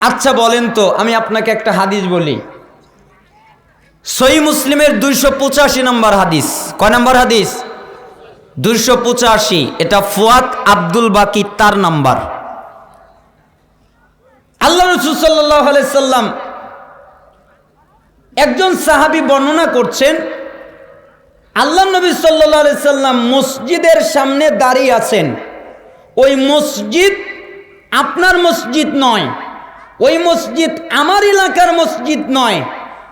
আচ্ছা বলেন তো, আমি আপনাকে একটা হাদিস বলি। সই মুসলিমের দুইশো পঁচাশি নম্বর হাদিস। কয় নম্বর হাদিস? দুইশো পঁচাশি। এটা ফুয়াদ আব্দুল বাকি তার নাম্বার। আল্লাহ রসুল সাল্লাম একজন সাহাবি বর্ণনা করছেন, আল্লাহ নবী সাল্লাহ সাল্লাম মসজিদের সামনে দাঁড়িয়ে আছেন। ওই মসজিদ আপনার মসজিদ নয় ওই মসজিদ আমার এলাকার মসজিদ নয়।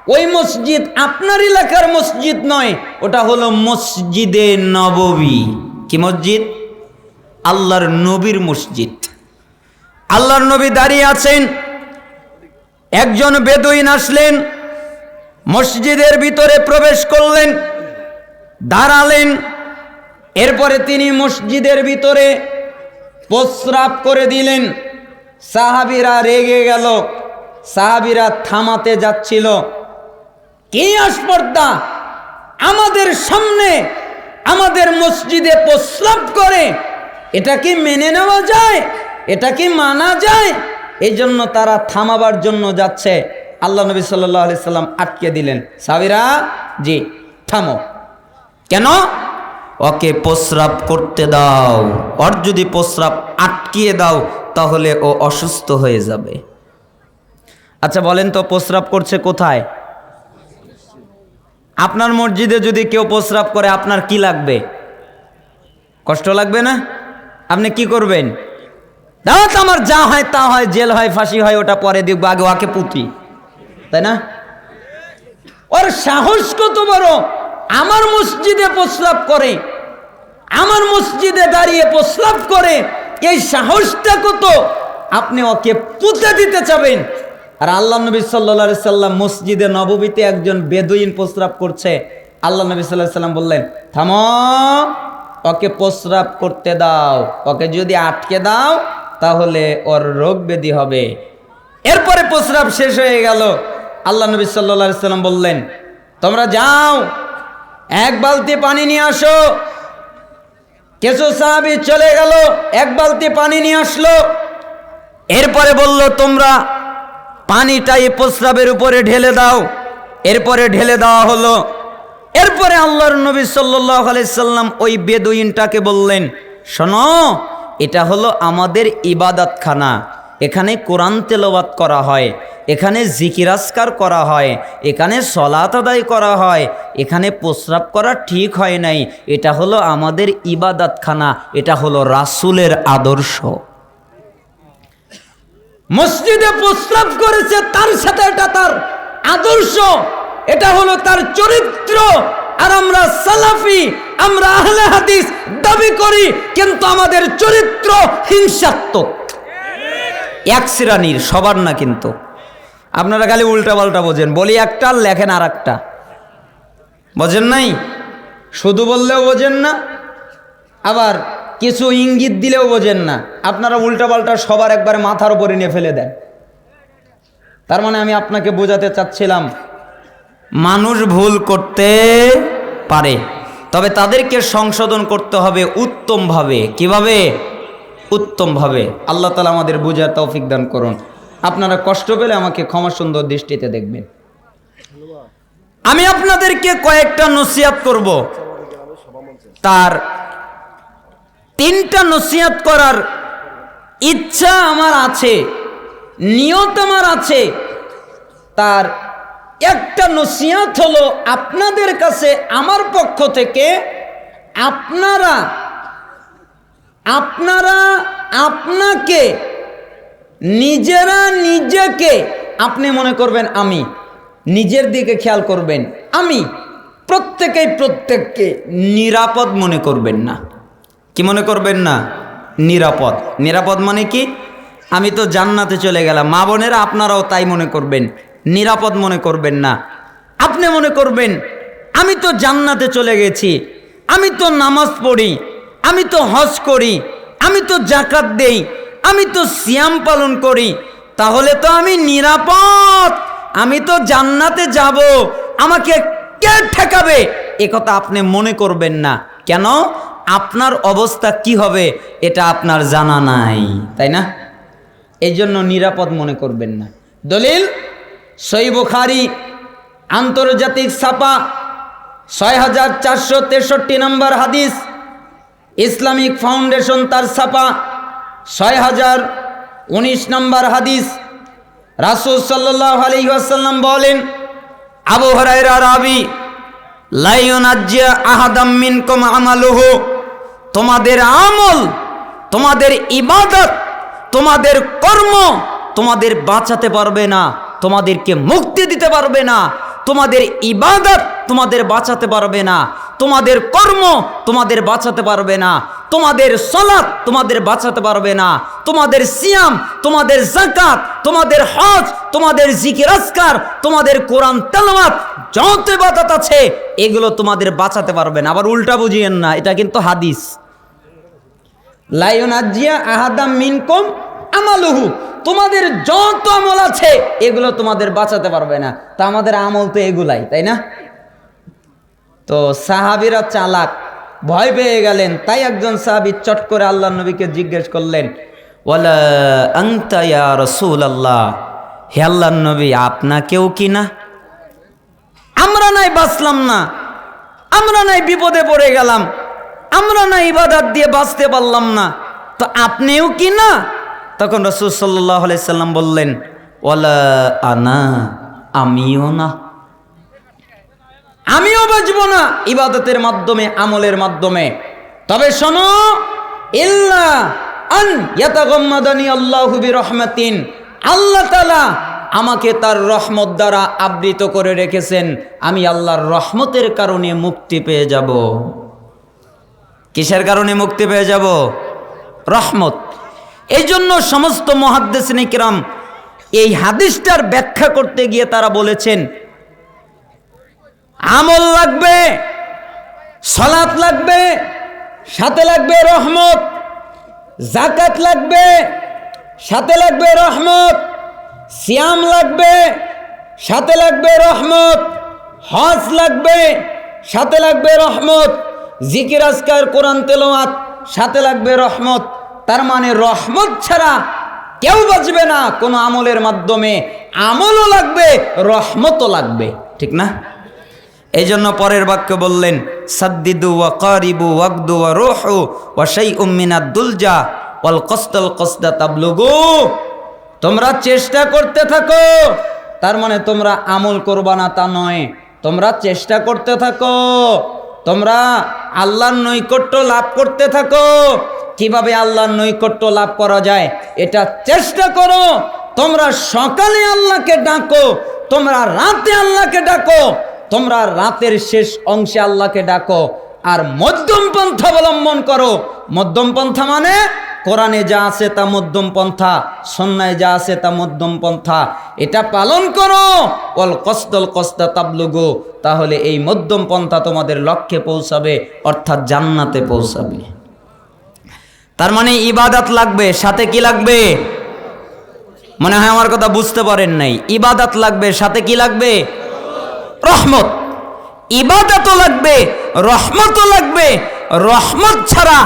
ওই মসজিদ আপনার এলাকার মসজিদ নয়। ওটা হলো মসজিদে নববী। কি মসজিদ? আল্লাহর নবীর মসজিদ। আল্লাহর নবী দাঁড়িয়ে আছেন। একজন বেদুইন আসলেন, মসজিদের ভিতরে প্রবেশ করলেন, দাঁড়ালেন। এরপরে তিনি মসজিদের ভিতরে প্রস্রাব করে দিলেন। সাহাবিরা রেগে গেল। সাহাবিরা থামাতে যাচ্ছিল। কি আসপর্দা আমাদের সামনে আমাদের মসজিদে প্রস্রাব করে। এটা কি মেনে নেওয়া যায়? এটা কি মানা যায়? এই জন্য তারা থামাবার জন্য যাচ্ছে। আল্লাহ নবী সাল্লাহ সাল্লাম আটকে দিলেন। সাবিরা জি, থামো। কেন? ওকে প্রস্রাব করতে দাও। ওর যদি প্রস্রাব আটকিয়ে দাও, তাহলে ও অসুস্থ হয়ে যাবে। আচ্ছা বলেন তো, প্রস্রাব করছে কোথায়? আপনার মসজিদে যদি কেউ প্রস্রাব করে, আপনার কি লাগবে? কষ্ট লাগবে না? আপনি কি করবেন? দাওয়াত আমার যা হয় তা হয়, জেল হয়, ফাঁসি হয়, ওটা পরে দেখব, আগে ওকে পুঁতি। তাই না? ওর সাহস কত বড়? আমার মসজিদে প্রস্রাব করে, আমার মসজিদে দাঁড়িয়ে প্রস্রাব করে, এই সাহসটা কত? আপনি ওকে পুঁতে দিতে চাবেন। আর আল্লাহ নবী সাল্লা সাল্লাম মসজিদে নববীতে একজন বেদুইন প্রস্রাব করছে। আল্লাহ নবী সাল্লাহ সাল্লাম বললেন, থাম, ওকে প্রস্রাব করতে দাও। ওকে যদি আটকে দাও, তাহলে ওর রোগ ব্যাধি হবে। এরপরে প্রস্রাব শেষ হয়ে গেল। আল্লাহ নবী সাল্লা সাল্লাম বললেন, তোমরা যাও এক বালতি পানি নিয়ে আসো। কিছু সাহাবি চলে গেল, এক বালতি পানি নিয়ে আসলো। এরপরে বলল, তোমরা পানিটা এই প্রস্রাবের উপরে ঢেলে দাও। এরপরে ঢেলে দেওয়া হলো। এরপরে আল্লাহর নবী সাল্লাহ সাল্লাম ওই বেদুইনটাকে বললেন, শোনো, এটা হলো আমাদের ইবাদতখানা। এখানে কোরআন তেলাওয়াত করা হয়, এখানে জিকিরাস্কার করা হয়, এখানে সলাত আদায় করা হয়, এখানে প্রস্রাব করা ঠিক হয় নাই, এটা হলো আমাদের ইবাদতখানা, এটা হলো রাসুলের আদর্শ। মসজিদে প্রস্রাব করেছে, তার সাথে এটা তার আদর্শ, এটা হলো তার চরিত্র। আর আমরা সালাফি, আমরা আহলে হাদিস দাবি করি, কিন্তু আমাদের চরিত্র হিংসাত্মক। এক শ্রেণির, সবার না কিন্তু। আপনারা খালি উল্টা পাল্টা বোঝেন। বলি একটা আর লেখেন আর একটা বোঝেন নাই? শুধু বললেও বোঝেন না, আবার কিছু ইঙ্গিত দিলেও বোঝেন না। আপনারা উল্টা পাল্টা সবার একবারে মাথার উপরে নিয়ে ফেলে দেন। তার মানে আমি আপনাকে বোঝাতে চাচ্ছিলাম, মানুষ ভুল করতে পারে, তবে তাদেরকে সংশোধন করতে হবে উত্তমভাবে। কীভাবে? উত্তমভাবে আল্লাহ তালা আমাদের বোঝার তৌফিক দান করুন। আপনারা কষ্ট পেলে আমাকে ক্ষমা সুন্দর দৃষ্টিতে দেখবেন। আমি আপনাদেরকে কয়েকটা নসিয়াত করব। তার তিনটা নসিয়াত করার ইচ্ছা আমার আছে, নিয়ত আমার আছে। তার একটা নসিয়াত হলো আপনাদের কাছে, আমার পক্ষ থেকে আপনারা আপনারা আপনাকে, নিজেরা নিজেকে, আপনি মনে করবেন আমি, নিজের দিকে খেয়াল করবেন, আমি প্রত্যেকেই প্রত্যেককে নিরাপদ মনে করবেন না। কি মনে করবেন না? নিরাপদ। নিরাপদ মানে কি? আমি তো জান্নাতে চলে গেলাম, মা বোনেরা আপনারাও তাই মনে করবেন, নিরাপদ মনে করবেন না। আপনি মনে করবেন, আমি তো জান্নাতে চলে গেছি, আমি তো নামাজ পড়ি আমি তো হজ করি, আমি তো জাকাত দেই, আমি তো সিয়াম পালন করি, তাহলে তো আমি নিরাপদ, আমি তো জান্নাতে যাব, আমাকে কে ঠেকাবে? এ কথা আপনি মনে করবেন না। কেন? আপনার অবস্থা কি হবে, এটা আপনার জানা নাই, তাই না? এই জন্য নিরাপদ মনে করবেন না। দলিল সই আন্তর্জাতিক ছাপা, ছয় হাজার চারশো তেষট্টি নম্বর হাদিস। ইসলামিক ফাউন্ডেশন তার ছাপা ছয় হাজার উনিশ নম্বর হাদিস। রাসুল সাল্লাহ আলী আসাল্লাম বলেন, আবু হরাইরা রাবি লাইন আজিয়া আহাদাম মিনকুম আমালুহু, তোমাদের আমল, তোমাদের ইবাদত, তোমাদের কর্ম তোমাদের বাঁচাতে পারবে না, তোমাদেরকে মুক্তি দিতে পারবে না, তোমাদের ইবাদত তোমাদের বাঁচাতে পারবে না তোমাদের কর্ম তোমাদের বাঁচাতে পারবে না। তোমাদের সলাৎ তোমাদের বাঁচাতে পারবে না। তোমাদের সিয়াম, তোমাদের জাকাত তোমাদের হজ, তোমাদের জিকির আসকার তোমাদের কোরআন তেলাওয়াত, যত ইবাদত আছে, এগুলো তোমাদের বাঁচাতে পারবে না। আবার উল্টা বুঝিয়েন না, এটা কিন্তু হাদিস। লাইন আজিয়া আহাদাম মিনকুম আমালুহু। তোমাদের যত আমল আছে, এগুলো তোমাদের বাঁচাতে পারবে না। তা আমাদের আমল তো এগুলাই, তাই না? তো সাহাবিরা চালাক, ভয় পেয়ে গেলেন। তাই একজন সাহাবি চট করে আল্লাহ নবীকে জিজ্ঞেস করলেন, ওয়ালা আংতা রসুল আল্লাহ হে আল্লাহ নবী, আপনাকেও কি না? আমরা নাই বাঁচলাম না। আমরা নাই বিপদে পড়ে গেলাম। আমরা না ইবাদত দিয়ে বাঁচতে পারলাম না। তো আপনিও কি না? তখন রসুল সাল্লাহ সাল্লাম বললেন ওলা আনা, আমিও না। আমিও বাঁচব না ইবাদতের মাধ্যমে, আমলের মাধ্যমে। তবে শোনো, ইল্লা আন ইয়াতাগাম্মাদানি আল্লাহু বিরহমাতিন। আল্লাহ তাআলা আমাকে তার রহমত দ্বারা আবৃত করে রেখেছেন। আমি আল্লাহর রহমতের কারণে মুক্তি পেয়ে যাব। কিসের কারণে মুক্তি পেয়ে যাব? রহমত। এই জন্য সমস্ত মহাদ্দেশনিকরাম এই হাদিসটার ব্যাখ্যা করতে গিয়ে তারা বলেছেন আমল লাগবে সলাৎ লাগবে, সাথে লাগবে রহমত জাকাত লাগবে, সাথে লাগবে রহমত, সিয়াম লাগবে, সাথে লাগবে রহমত, হজ লাগবে, সাথে লাগবে রহমত, জিকির, আজকার, কোরআন তেলোয়াত সাথে লাগবে রহমত। তার মানে রহমত ছাড়া কেউ বাঁচবে না কোনো আমলের মাধ্যমে। আমলও লাগবে, রহমতও লাগবে। ঠিক না? এই জন্য পরের বাক্য বললেন, সাদ্দিদু ওয়া কারিবু ওয়াকদু ওয়া রুহু ওয়া শাইউম মিনাদ দুলজা ওয়াল কস্তাল কস্তা তাবলুগু। তোমরা চেষ্টা করতে থাকো, তার মানে তোমরা আমল করবা না তা নয়, তোমরা চেষ্টা করতে থাকো, তোমরা আল্লাহর নৈকট্য লাভ করতে থাকো। কীভাবে আল্লাহর নৈকট্য লাভ করা যায়, এটা চেষ্টা করো। তোমরা সকালে আল্লাহকে ডাকো, তোমরা রাতে আল্লাহকে ডাকো। তোমরা রাতের শেষ অংশে আল্লাহকে ডাকো আর মধ্যম পন্থা অবলম্বন করো। মধ্যম পন্থা মানে কোরআনে যা আছে তা মধ্যম পন্থা, সন্ন্যায় যা আছে তা মধ্যম পন্থা। এটা পালন করো। অল কস্তল কস্তা তাবলুগো। তাহলে এই মধ্যম পন্থা তোমাদের লক্ষ্যে পৌঁছাবে, অর্থাৎ জান্নাতে পৌঁছাবে। তার মানে ইবাদত লাগবে। সাথে কি লাগবে? মনে হয় আমার কথা বুঝতে পারেন নাই। ইবাদত লাগবে, সাথে কি লাগবে? রহমত। ইবাদতও লাগবে, রহমতও লাগবে। রহমত ছাড়া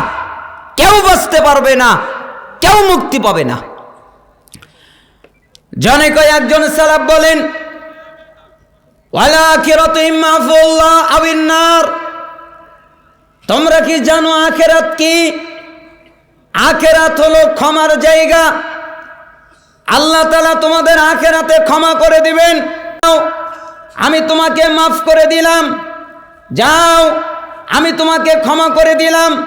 কেউ বাঁচতে পারবে না, কেউ মুক্তি পাবে না। জনে কয় একজন সালাব বলেন তোমরা কি জানো আখেরাত কি? আখেরাত হলো ক্ষমার জায়গা। আল্লাহ তালা তোমাদের আখেরাতে ক্ষমা করে দিবেন। আমি তোমাকে মাফ করে দিলাম। যাও, আমি তোমাকে ক্ষমা করে দিলাম।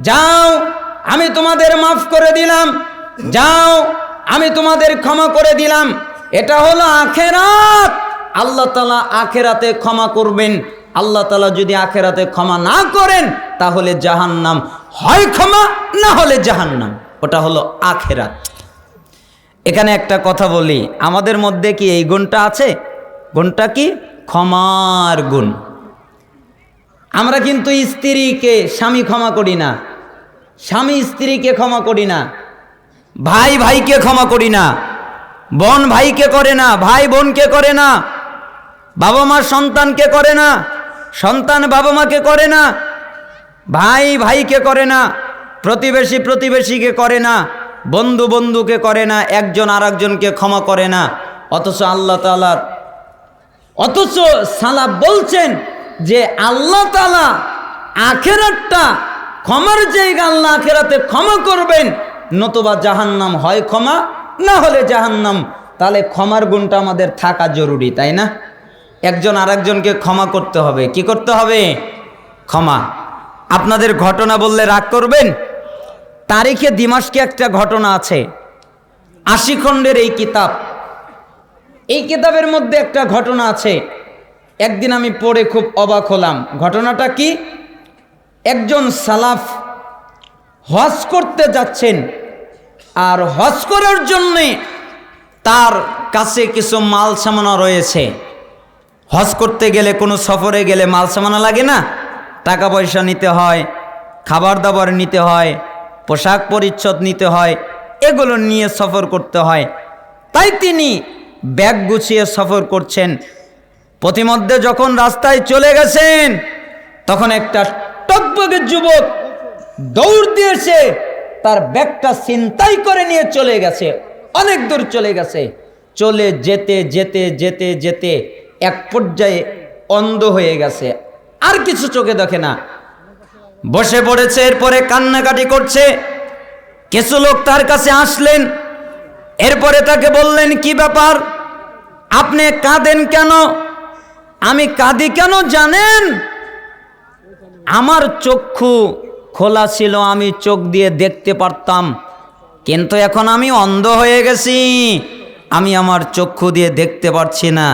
যাও, আমি তোমাদের মাফ করে দিলাম। যাও, আমি তোমাদের ক্ষমা করে দিলাম। এটা হলো আখেরাত। আল্লাহ তালা আখেরাতে ক্ষমা করবেন। আল্লাহ তালা যদি আখেরাতে ক্ষমা না করেন, তাহলে জাহান্নাম। হয় ক্ষমা, না হলে জাহান্নাম। ওটা হলো আখেরাত। এখানে একটা কথা বলি। আমাদের মধ্যে কি এই গুণটা আছে? গুণটা কি? ক্ষমার গুণ। আমরা কিন্তু স্ত্রীকে স্বামী ক্ষমা করি না। স্বামী স্ত্রীকে ক্ষমা করি না। ভাই ভাইকে ক্ষমা করি না। বোন ভাইকে করে না। ভাই বোনকে করে না। বাবা মা সন্তানকে করে না। সন্তান বাবা মাকে করে না। ভাই ভাইকে করে না। প্রতিবেশী প্রতিবেশীকে করে না। বন্ধু বন্ধুকে করে না। একজন আর একজনকে ক্ষমা করে না। অথচ আল্লাহ তালার অথচ সালা বলছেন যে আল্লাহ তালা আখেরাতটা ক্ষমার জায়গা আল্লাহ আখেরাতে ক্ষমা করবেন, নতুবা জাহান্নাম হয় ক্ষমা, না হলে জাহান্নাম। তাহলে ক্ষমার গুণটা আমাদের থাকা জরুরি, তাই না? একজন আরেকজনকে ক্ষমা করতে হবে। কি করতে হবে? ক্ষমা। আপনাদের ঘটনা বললে রাগ করবেন? তারিখে দিমাসকে একটা ঘটনা আছে। আশি খণ্ডের এই কিতাব। এই কিতাবের মধ্যে একটা ঘটনা আছে। একদিন আমি পড়ে খুব অবাক হলাম। ঘটনাটা কি? একজন সালাফ হজ করতে যাচ্ছেন আর হজ করার জন্যে তার কাছে কিছু মাল সামানা রয়েছে। হজ করতে গেলে কোনো সফরে গেলে মাল সামানা লাগে না? টাকা পয়সা নিতে হয়, খাবার দাবার নিতে হয়, পোশাক পরিচ্ছদ নিতে হয়, এগুলো নিয়ে সফর করতে হয়। তাই তিনি ব্যাগ গুছিয়ে সফর করছেন। প্রতিমধ্যে যখন রাস্তায় চলে গেছেন, তখন একটা টকবগে যুবক দৌড় দিয়েছে, তার ব্যাগটা চিন্তাই করে নিয়ে চলে গেছে, অনেক দূর চলে গেছে। চলে যেতে যেতে যেতে যেতে এক পর্যায়ে অন্ধ হয়ে গেছে, আর কিছু চোখে দেখে না। বসে পড়েছে, এরপরে কান্নাকাটি করছে। কিছু লোক তার কাছে আসলেন এরপরে তাকে বললেন, কি ব্যাপার? আপনি কাঁদেন কেন? আমি কাঁদি কেন জানেন? আমার চক্ষু খোলা ছিল, আমি চোখ দিয়ে দেখতে পারতাম। কিন্তু এখন আমি অন্ধ হয়ে গেছি। আমি আমার চক্ষু দিয়ে দেখতে পারছি না।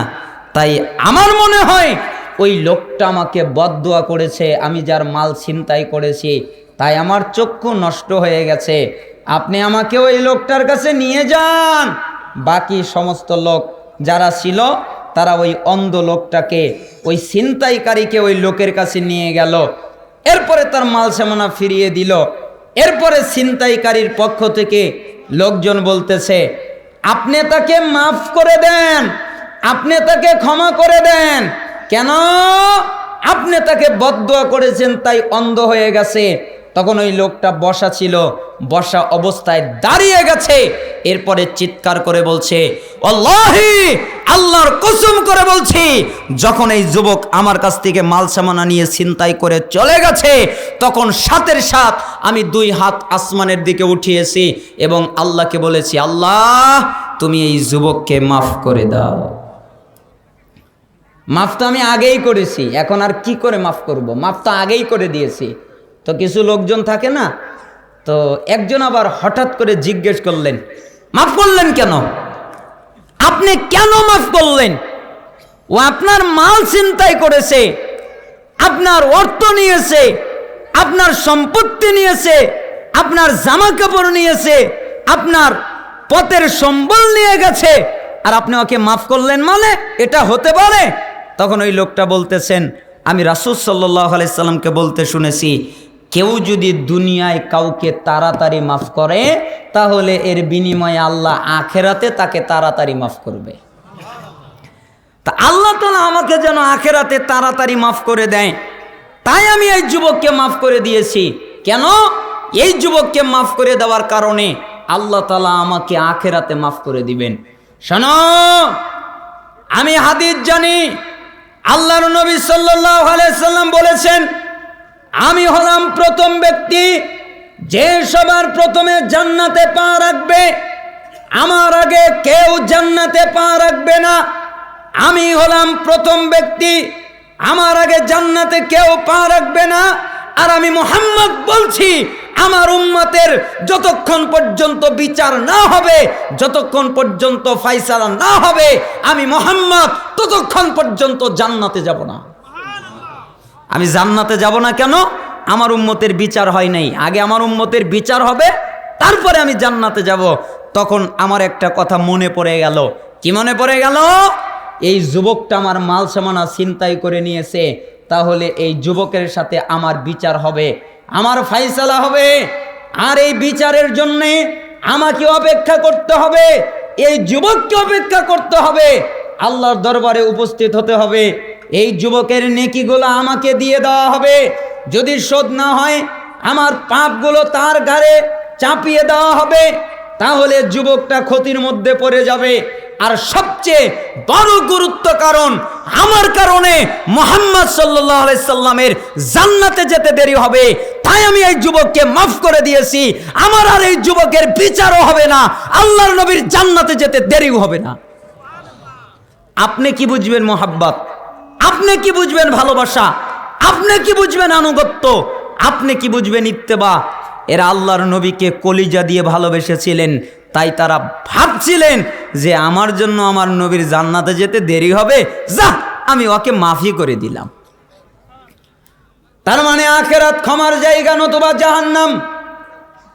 তাই আমার মনে হয় ওই লোকটা আমাকে বদদোয়া করেছে, আমি যার মাল ছিনতাই করেছি, তাই আমার চক্ষু নষ্ট হয়ে গেছে। আপনি আমাকে ওই লোকটার কাছে নিয়ে যান। বাকি সমস্ত লোক যারা ছিল, তারা ওই অন্ধ লোকটাকে, ওই ছিনতাইকারীকে ওই লোকের কাছে নিয়ে গেল। এরপরে তার মাল সামানা ফিরিয়ে দিল। এরপরে ছিনতাইকারীর পক্ষ থেকে লোকজন বলতেছে, আপনি তাকে মাফ করে দেন, আপনি তাকে ক্ষমা করে দেন। কেন? আপনি তাকে বদদোয়া করেছেন, তাই অন্ধ হয়ে গেছে। তখন ওই লোকটা বসা ছিল, বসা অবস্থায় দাঁড়িয়ে গেছে। এরপরে চিৎকার করে বলছে আল্লাহর কসম করে বলছি, যখন এই যুবক আমার কাছ থেকে মাল সামানা নিয়ে ছিনতাই করে চলে গেছে, তখন সাতের সাত আমি দুই হাত আসমানের দিকে উঠিয়েছি এবং আল্লাহকে বলেছি, আল্লাহ, তুমি এই যুবককে মাফ করে দাও। মাফ তো আমি আগেই করেছি, এখন আর কি করে মাফ করব? মাফ তো আগেই করে দিয়েছি। তো কিছু লোকজন থাকে না, তো একজন আবার হঠাৎ করে জিজ্ঞেস করলেন, মাফ করলেন কেন? আপনি কেন মাফ করলেন? ও আপনার মাল চিন্তাই করেছে, আপনার অর্থ নিয়েছে, আপনার সম্পত্তি নিয়েছে, আপনার জামা কাপড় নিয়েছে, আপনার পথের সম্বল নিয়ে গেছে, আর আপনি ওকে মাফ করলেন মানে এটা হতে পারে? তখন ওই লোকটা বলতেছেন, আমি রাসুল সাল্লাহ আলাইসাল্লামকে বলতে শুনেছি কেউ যদি দুনিয়ায় কাউকে তাড়াতাড়ি মাফ করে, তাহলে এর বিনিময়ে আল্লাহ আখেরাতে তাকে তাড়াতাড়ি মাফ করবে। তা আল্লাহ তালা আমাকে যেন আখেরাতে তাড়াতাড়ি মাফ করে দেয়। তাই আমি এই যুবককে মাফ করে দিয়েছি। কেন? এই যুবককে মাফ করে দেওয়ার কারণে আল্লাহ তালা আমাকে আখেরাতে মাফ করে দিবেন। শোন, আমি হাদিস জানি। আল্লাহর নবী সাল্লাহ সাল্লাম বলেছেন আমি হলাম প্রথম ব্যক্তি যে সবার প্রথমে জান্নাতে পা রাখবে। আমার আগে কেউ জান্নাতে পা রাখবে না। আমি হলাম প্রথম ব্যক্তি, আমার আগে জান্নাতে কেউ পা রাখবে না। আর আমি মোহাম্মদ বলছি, আমার উম্মতের যতক্ষণ পর্যন্ত বিচার না হবে, যতক্ষণ পর্যন্ত ফাইসালা না হবে, আমি মোহাম্মদ ততক্ষণ পর্যন্ত জান্নাতে যাব না। আমি জান্নাতে যাব না কেন? আমার উম্মতের বিচার হয় নাই। আগে আমার উম্মতের বিচার হবে, তারপরে আমি জান্নাতে যাব। তখন আমার একটা কথা মনে পড়ে গেল। কি মনে পড়ে গেল? এই যুবকটা আমার মাল সামানা চিন্তাই করে নিয়েছে। তাহলে এই যুবকের সাথে আমার বিচার হবে, আমার ফাইসালা হবে। আর এই বিচারের জন্যে আমাকে অপেক্ষা করতে হবে, এই যুবককে অপেক্ষা করতে হবে। আল্লাহর দরবারে উপস্থিত হতে হবে। এই যুবকের নেকিগুলো আমাকে দিয়ে দেওয়া হবে। যদি শোধ না হয়, আমার পাপগুলো তার ঘাড়ে চাপিয়ে দেওয়া হবে, তাহলে যুবকটা ক্ষতির মধ্যে পড়ে যাবে। আর সবচেয়ে বড় গুরুত্ব কারণ আমার কারণে মোহাম্মদ সাল্লাহ সাল্লামের জান্নাতে যেতে দেরি হবে। তাই আমি এই যুবককে মাফ করে দিয়েছি। আমার আর এই যুবকের বিচারও হবে না। আল্লাহর নবীর জান্নাতে যেতে দেরিও হবে না। আপনি কি বুঝবেন মোহাব্বত? আপনি কি বুঝবেন ভালোবাসা? আপনি কি বুঝবেন আনুগত্য? আপনি কি বুঝবেন ইত্তেবা? এরা আল্লাহর নবীকে কলিজা দিয়ে ভালোবেসেছিলেন, তাই তারা ভাবছিলেন যে আমার জন্য আমার নবীর জান্নাতে যেতে দেরি হবে। যা আমি ওকে মাফি করে দিলাম। তার মানে আখেরাত ক্ষমার জায়গা নতুবা জাহান্নাম।